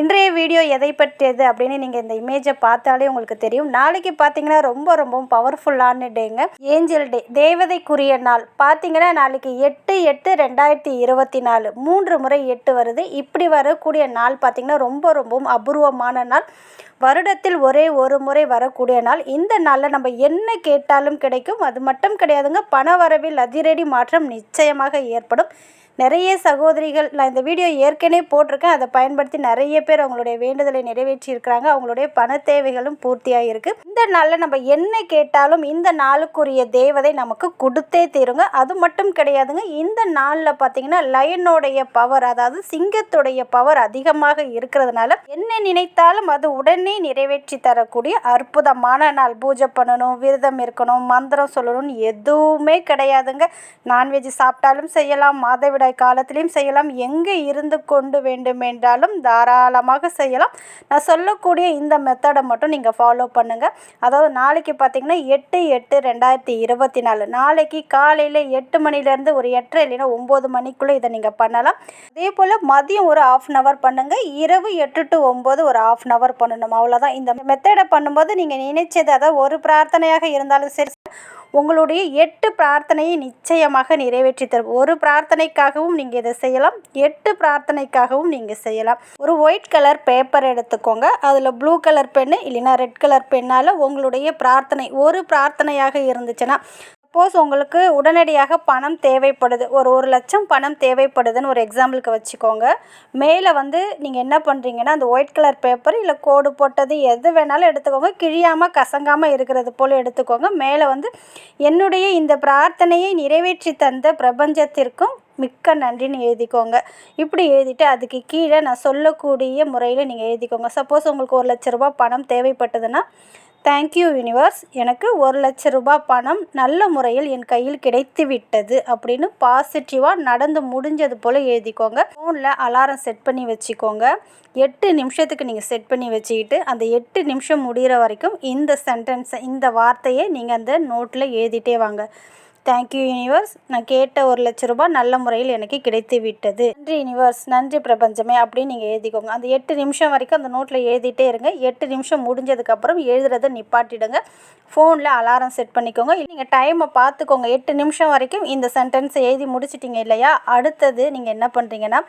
இன்றைய வீடியோ எதை பற்றியது அப்படின்னு நீங்கள் இந்த இமேஜை பார்த்தாலே உங்களுக்கு தெரியும். நாளைக்கு பார்த்தீங்கன்னா ரொம்ப ரொம்ப பவர்ஃபுல்லான டேங்க ஏஞ்சல் டே தேவதைக்குரிய நாள். பார்த்தீங்கன்னா நாளைக்கு எட்டு எட்டு ரெண்டாயிரத்தி இருபத்தி நாலு. மூன்று முறை எட்டு வருது. இப்படி வரக்கூடிய நாள் பார்த்தீங்கன்னா ரொம்ப ரொம்பவும் அபூர்வமான நாள். வருடத்தில் ஒரே ஒரு முறை வரக்கூடிய நாள். இந்த நாளில் நம்ம என்ன கேட்டாலும் கிடைக்கும். அது மட்டும் கிடையாதுங்க. பண வரவில் அதிரடி மாற்றம் நிச்சயமாக ஏற்படும். நிறைய சகோதரிகள் நான் இந்த வீடியோ ஏற்கனவே போட்டிருக்கேன். அதை பயன்படுத்தி நிறைய பேர் அவங்களுடைய வேண்டுதலை நிறைவேற்றி இருக்கிறாங்க அவங்களுடைய பண தேவைகளும் பூர்த்தியாக இருக்குது இந்த நாளில் நம்ம என்ன கேட்டாலும் இந்த நாளுக்குரிய தேவதை நமக்கு கொடுத்தே தீருங்க. அது மட்டும் கிடையாதுங்க. இந்த நாளில் பார்த்தீங்கன்னா லயனுடைய பவர் அதாவது சிங்கத்துடைய பவர் அதிகமாக இருக்கிறதுனால என்ன நினைத்தாலும் அது உடனே நிறைவேற்றி தரக்கூடிய அற்புதமான நாள். பூஜை பண்ணணும் விரதம் இருக்கணும் மந்திரம் சொல்லணும்னு எதுவுமே கிடையாதுங்க. நான்வெஜ் சாப்பிட்டாலும் செய்யலாம் மாதவிட காலத்திலையும் செய்யலாம். எங்கே இருந்து கொண்டு வேண்டுமென்றாலும் தாராளமாக செய்யலாம். நான் சொல்லக்கூடிய இந்த மெத்தடை மட்டும் நீங்கள் ஃபாலோ பண்ணுங்கள் அதாவது நாளைக்கு பார்த்தீங்கன்னா எட்டு எட்டு ரெண்டாயிரத்தி இருபத்தி நாலு. நாளைக்கு காலையில் எட்டு மணிலேருந்து ஒரு எட்டரை இல்லைன்னா ஒம்பது மணிக்குள்ளே இதை நீங்கள் பண்ணலாம். அதே போல் மதியம் ஒரு ஆஃப் அன் ஹவர் பண்ணுங்கள் இரவு எட்டு டு ஒம்பது ஒரு ஆஃப் அன் ஹவர் பண்ணணும். அவ்வளோதான் இந்த மெத்தடை பண்ணும்போது நீங்கள் நினைச்சது அதாவது ஒரு பிரார்த்தனையாக இருந்தாலும் சரி. உங்களுடைய எட்டு பிரார்த்தனையை நிச்சயமாக நிறைவேற்றி தரும் ஒரு பிரார்த்தனைக்காகவும் நீங்கள் இதை செய்யலாம். எட்டு பிரார்த்தனைக்காகவும் நீங்கள் செய்யலாம். ஒரு ஒயிட் கலர் பேப்பர் எடுத்துக்கோங்க. அதில் ப்ளூ கலர் பென்னு இல்லைன்னா ரெட் கலர் பென்னால் உங்களுடைய பிரார்த்தனை ஒரு பிரார்த்தனையாக இருந்துச்சுன்னா சப்போஸ் உங்களுக்கு உடனடியாக பணம் தேவைப்படுது. ஒரு ஒரு லட்சம் பணம் தேவைப்படுதுன்னு ஒரு எக்ஸாம்பிளுக்கு வச்சுக்கோங்க. மேலே வந்து நீங்கள் என்ன பண்ணுறீங்கன்னா அந்த ஒயிட் கலர் பேப்பர் இல்லை கோடு போட்டது எது வேணாலும் எடுத்துக்கோங்க. கிழியாமல் கசங்காமல் இருக்கிறது போல் எடுத்துக்கோங்க. மேலே வந்து என்னுடைய இந்த பிரார்த்தனையை நிறைவேற்றி தந்த பிரபஞ்சத்திற்கும் மிக்க நன்றின்னு எழுதிக்கோங்க. இப்படி எழுதிட்டு அதுக்கு கீழே நான் சொல்லக்கூடிய முறையில் நீங்கள் எழுதிக்கோங்க. சப்போஸ் உங்களுக்கு ஒரு லட்ச ரூபா பணம் தேவைப்பட்டதுன்னா தேங்க்யூ யூனிவர்ஸ் எனக்கு ஒரு லட்ச ரூபாய் பணம் நல்ல முறையில் என் கையில் கிடைத்து விட்டது அப்படின்னு பாசிட்டிவாக நடந்து முடிஞ்சது போல் எழுதிக்கோங்க. ஃபோனில் அலாரம் செட் பண்ணி வச்சுக்கோங்க. எட்டு நிமிஷத்துக்கு நீங்கள் செட் பண்ணி வச்சுக்கிட்டு அந்த எட்டு நிமிஷம் முடிகிற வரைக்கும் இந்த சென்டென்ஸை இந்த வார்த்தையை நீங்கள் அந்த நோட்டில் எழுதிட்டே வாங்க. தேங்க்யூ யூனிவர்ஸ் நான் கேட்ட ஒரு லட்ச ரூபாய் நல்ல முறையில் எனக்கு கிடைத்து விட்டது. நன்றி யூனிவர்ஸ் நன்றி பிரபஞ்சமே. அப்படின்னு நீங்கள் எழுதிக்கோங்க. அந்த எட்டு நிமிஷம் வரைக்கும் அந்த நோட்டில் எழுதிட்டே இருங்க. எட்டு நிமிஷம் முடிஞ்சதுக்கப்புறம் எழுதுறதை நிப்பாட்டிடுங்க. ஃபோனில் அலாரம் செட் பண்ணிக்கோங்க. நீங்கள் டைமை பார்த்துக்கோங்க. எட்டு நிமிஷம் வரைக்கும் இந்த சென்டென்ஸை எழுதி முடிச்சிட்டிங்க இல்லையா? அடுத்தது நீங்கள் என்ன பண்ணுறீங்கன்னா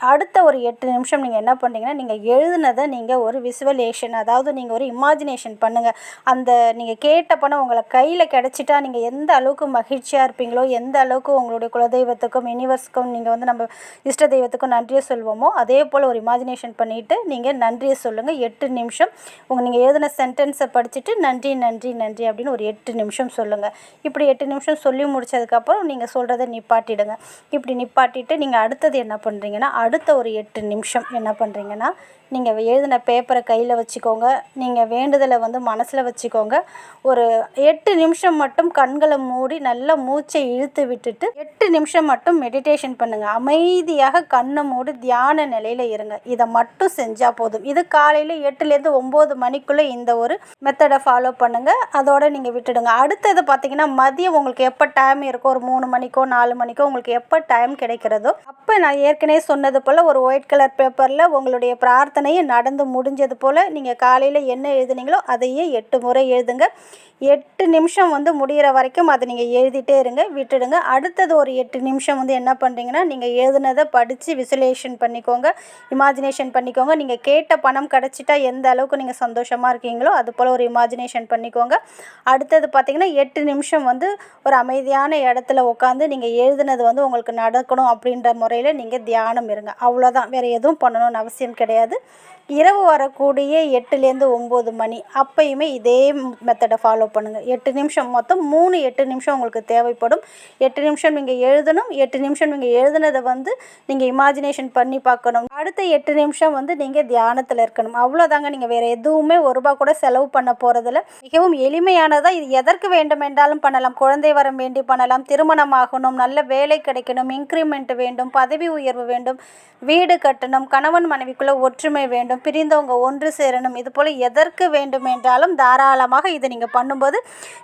அடுத்த ஒரு எட்டு நிமிஷம் நீங்கள் என்ன பண்ணுறீங்கன்னா நீங்கள் எழுதுனதை நீங்கள் ஒரு விசுவலேஷன் அதாவது நீங்கள் ஒரு இமேஜினேஷன் பண்ணுங்கள் அந்த நீங்கள் கேட்ட பணம் உங்களை கையில் கிடச்சிட்டா நீங்கள் எந்த அளவுக்கு மகிழ்ச்சியாக இருப்பீங்களோ எந்த அளவுக்கு உங்களுடைய குலதெய்வத்துக்கும் யூனிவர்ஸ்க்கும் நீங்கள் வந்து நம்ம இஷ்ட தெய்வத்துக்கும் நன்றியை சொல்வோமோ அதே போல் ஒரு இமேஜினேஷன் பண்ணிவிட்டு நீங்கள் நன்றியை சொல்லுங்கள் எட்டு நிமிஷம். உங்கள் நீங்கள் எழுதின சென்டென்ஸை படிச்சுட்டு நன்றி நன்றி நன்றி அப்படின்னு ஒரு எட்டு நிமிஷம் சொல்லுங்கள் இப்படி எட்டு நிமிஷம் சொல்லி முடித்ததுக்கப்புறம் நீங்கள் சொல்கிறத நிப்பாட்டிடுங்க. இப்படி நிப்பாட்டிட்டு நீங்கள் அடுத்தது என்ன பண்ணுறீங்கன்னா அடுத்த ஒரு எட்டு நிமிஷம் என்ன பண்ணுறீங்கன்னா நீங்கள் எழுதின பேப்பரை கையில் வச்சுக்கோங்க. நீங்கள் வேண்டுதலை வந்து மனசில் வச்சுக்கோங்க. ஒரு எட்டு நிமிஷம் மட்டும் கண்களை மூடி நல்லா மூச்சை இழுத்து விட்டுட்டு எட்டு நிமிஷம் மட்டும் மெடிடேஷன் பண்ணுங்கள் அமைதியாக கண்ணை மூடி தியான நிலையில் இருங்க. இதை மட்டும் செஞ்சால் போதும். இது காலையில் எட்டுலேருந்து ஒம்பது மணிக்குள்ளே இந்த ஒரு மெத்தடை ஃபாலோ பண்ணுங்கள் அதோடு நீங்கள் விட்டுடுங்க. அடுத்தது பார்த்தீங்கன்னா மதியம் உங்களுக்கு எப்போ டைம் இருக்கோ ஒரு மூணு மணிக்கோ நாலு மணிக்கோ உங்களுக்கு எப்போ டைம் கிடைக்கிறதோ அப்போ நான் ஏற்கனவே சொன்னது போல் ஒரு ஒயிட் கலர் பேப்பரில் உங்களுடைய பிரார்த்தனையை நடந்து முடிஞ்சது போல் நீங்கள் காலையில் என்ன எழுதுனீங்களோ அதையே எட்டு முறை எழுதுங்க. எட்டு நிமிஷம் வந்து முடிகிற வரைக்கும் அதை நீங்கள் எழுதிட்டே இருங்க விட்டுடுங்க. அடுத்தது ஒரு எட்டு நிமிஷம் வந்து என்ன பண்ணுறீங்கன்னா நீங்கள் எழுதுனதை படித்து விசுலேஷன் பண்ணிக்கோங்க இமேஜினேஷன் பண்ணிக்கோங்க. நீங்கள் கேட்ட பணம் கிடச்சிட்டா எந்த அளவுக்கு நீங்கள் சந்தோஷமாக இருக்கீங்களோ அது போல் ஒரு இமேஜினேஷன் பண்ணிக்கோங்க. அடுத்தது பார்த்திங்கன்னா எட்டு நிமிஷம் வந்து ஒரு அமைதியான இடத்துல உட்காந்து நீங்கள் எழுதுனது வந்து உங்களுக்கு நடக்கணும் அப்படின்ற முறையில் நீங்கள் தியானம் இருங்க. அவ்வளோதான் வேறு எதுவும் பண்ணணும்னு அவசியம் கிடையாது. இரவு வரக்கூடிய எட்டுலேருந்து ஒம்பது மணி. அப்பயுமே இதே மெத்தடை ஃபாலோ பண்ணுங்கள் எட்டு நிமிஷம் மொத்தம் மூணு எட்டு நிமிஷம் உங்களுக்கு தேவைப்படும். எட்டு நிமிஷம் நீங்கள் எழுதணும். எட்டு நிமிஷம் நீங்கள் எழுதுனதை வந்து நீங்கள் இமேஜினேஷன் பண்ணி பார்க்கணும். அடுத்த எட்டு நிமிஷம் வந்து நீங்கள் தியானத்தில் இருக்கணும். அவ்வளோதாங்க நீங்கள் வேறு எதுவுமே ஒரு ரூபா கூட செலவு பண்ண போகிறதில்ல மிகவும் எளிமையானதாக இது எதற்கு வேண்டுமென்றாலும் பண்ணலாம். குழந்தை வரம் வேண்டி பண்ணலாம். திருமணம் ஆகணும். நல்ல வேலை கிடைக்கணும். இன்க்ரிமெண்ட் வேண்டும். பதவி உயர்வு வேண்டும். வீடு கட்டணும். கணவன் மனைவிக்குள்ளே ஒற்றுமை வேண்டும். பிரிந்தவங்க ஒன்று சேரணும். இது போல் எதற்கு வேண்டுமென்றாலும் தாராளமாக இதை நீங்கள் பண்ணும்போது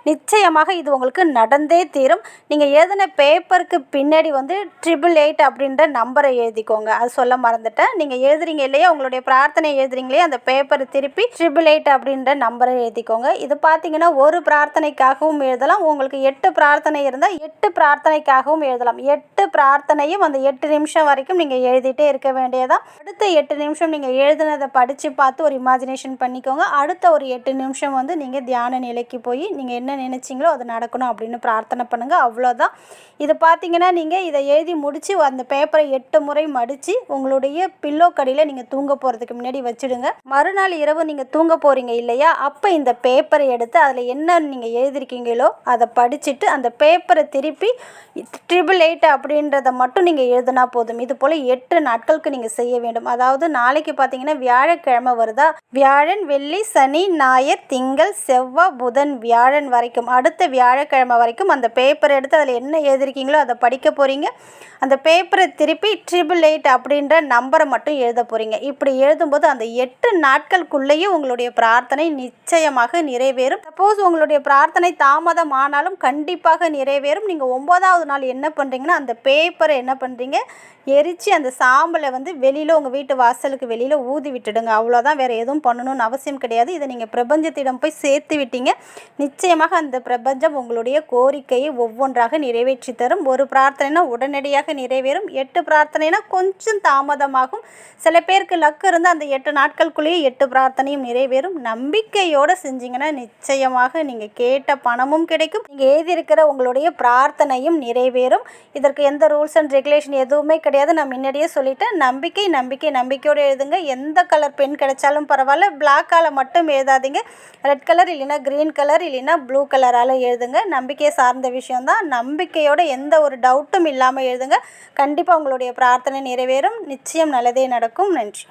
நிச்சயமாக இது உங்களுக்கு நடந்தே தீரும். நீங்கள் எழுதின பேப்பருக்கு பின்னாடி வந்து ட்ரிபிள் எயிட் அப்படின்ற நம்பரை எழுதிக்கோங்க. அது சொல்ல மறந்துட்டேன். நீங்கள் எழுதுறீங்க இல்லையா? உங்களுடைய பிரார்த்தனை எழுதுறீங்களே அந்த பேப்பரை திருப்பி ட்ரிபிள் எயிட் அப்படின்ற நம்பரை எழுதிக்கோங்க. இது பார்த்தீங்கன்னா ஒரு பிரார்த்தனைக்காகவும் எழுதலாம். உங்களுக்கு எட்டு பிரார்த்தனை இருந்தால் எட்டு பிரார்த்தனைக்காகவும் எழுதலாம். எட்டு பிரார்த்தனையும் அந்த எட்டு நிமிஷம் வரைக்கும் நீங்கள் எழுதிட்டே இருக்க வேண்டியதான் அடுத்த எட்டு நிமிஷம் நீங்கள் எழுதினதை படித்து பார்த்து ஒரு இமேஜினேஷன் பண்ணிக்கோங்க. அடுத்த ஒரு எட்டு நிமிஷம் வந்து நீங்கள் தியான நிலைக்கு போய் நீங்கள் என்ன நினச்சிங்களோ அது நடக்கணும் அப்படின்னு பிரார்த்தனை பண்ணுங்கள் அவ்வளோதான் இது பார்த்தீங்கன்னா நீங்கள் இதை எழுதி முடித்து அந்த பேப்பரை எட்டு முறை மடித்து உங்களுடைய பில்லோ கடியில் நீங்கள் தூங்க போகிறதுக்கு முன்னாடி வச்சுடுங்க. மறுநாள் இரவு நீங்கள் தூங்க போகிறீங்க இல்லையா? அப்போ இந்த பேப்பரை எடுத்து அதில் என்ன நீங்கள் எழுதிருக்கீங்களோ அதை படிச்சுட்டு அந்த பேப்பரை திருப்பி ட்ரிபிள் எயிட் அப்படின்றத மட்டும் நீங்கள் எழுதினா போதும். இது போல் எட்டு நாட்களுக்கு நீங்கள் செய்ய வேண்டும். அதாவது நாளைக்கு பார்த்தீங்கன்னா வியாழக்கிழமை வருதா? வியாழன் வெள்ளி சனி ஞாயிறு திங்கள் செவ்வாய் புதன் வியாழன் வரைக்கும். அடுத்த வியாழக்கிழமை வரைக்கும் அந்த பேப்பர் எடுத்து அதில் என்ன எழுதிருக்கீங்களோ அதை படிக்க போகிறீங்க அந்த பேப்பரை திருப்பி ட்ரிபிள் எயிட் அப்படின்ற நம்பரை மட்டும் எழுத போகிறீங்க இப்படி எழுதும்போது அந்த எட்டு நாட்களுக்குள்ளேயே உங்களுடைய பிரார்த்தனை நிச்சயமாக நிறைவேறும். சப்போஸ் உங்களுடைய பிரார்த்தனை தாமதம் ஆனாலும் கண்டிப்பாக நிறைவேறும். நீங்கள் ஒம்போதாவது நாள் என்ன பண்ணுறீங்கன்னா அந்த பேப்பரை என்ன பண்ணுறீங்க எரித்து அந்த சாம்பலை வந்து வெளியில் உங்கள் வீட்டு வாசலுக்கு வெளியில் ஊதி விட்டுடுங்க. அவ்வளோதான் வேறு எதுவும் பண்ணணும்னு அவசியம் கிடையாது. இதை நீங்கள் பிரபஞ்சத்திடம் போய் சேர்த்து விட்டீங்க. நிச்சயமாக அந்த பிரபஞ்சம் உங்களுடைய கோரிக்கையை ஒவ்வொன்றாக நிறைவேற்றி தரும். ஒரு பிரார்த்தனைனா உடனடியாக நிறைவேறும். எட்டு பிரார்த்தனைனா கொஞ்சம் தாமதமாகும். சில பேருக்கு லக்கு இருந்து அந்த எட்டு நாட்களுக்குள்ளேயே எட்டு பிரார்த்தனையும் நிறைவேறும். நம்பிக்கையோடு செஞ்சீங்கன்னா நிச்சயமாக நீங்கள் கேட்ட பணமும் கிடைக்கும். நீங்கள் எழுதியிருக்கிற உங்களுடைய பிரார்த்தனையும் நிறைவேறும். இதற்கு எந்த ரூல்ஸ் அண்ட் ரெகுலேஷன் எதுவுமே கிடையாது. நான் முன்னாடியே சொல்லிட்டேன். நம்பிக்கை நம்பிக்கை நம்பிக்கையோடு எழுதுங்க. எந்த கலர் பென் கிடைச்சாலும் பரவாயில்ல. பிளாக்கால் மட்டும் எழுதாதீங்க. ரெட் கலர் இல்லைன்னா க்ரீன் கலர் இல்லைன்னா ப்ளூ கலரால் எழுதுங்க. நம்பிக்கையை சார்ந்த விஷயந்தான் நம்பிக்கையோட எந்த ஒரு டவுட்டும் இல்லாமல் எழுதுங்க. கண்டிப்பாக உங்களுடைய பிரார்த்தனை நிறைவேறும். நிச்சயம் நல்லதே நடக்கும். நன்றி.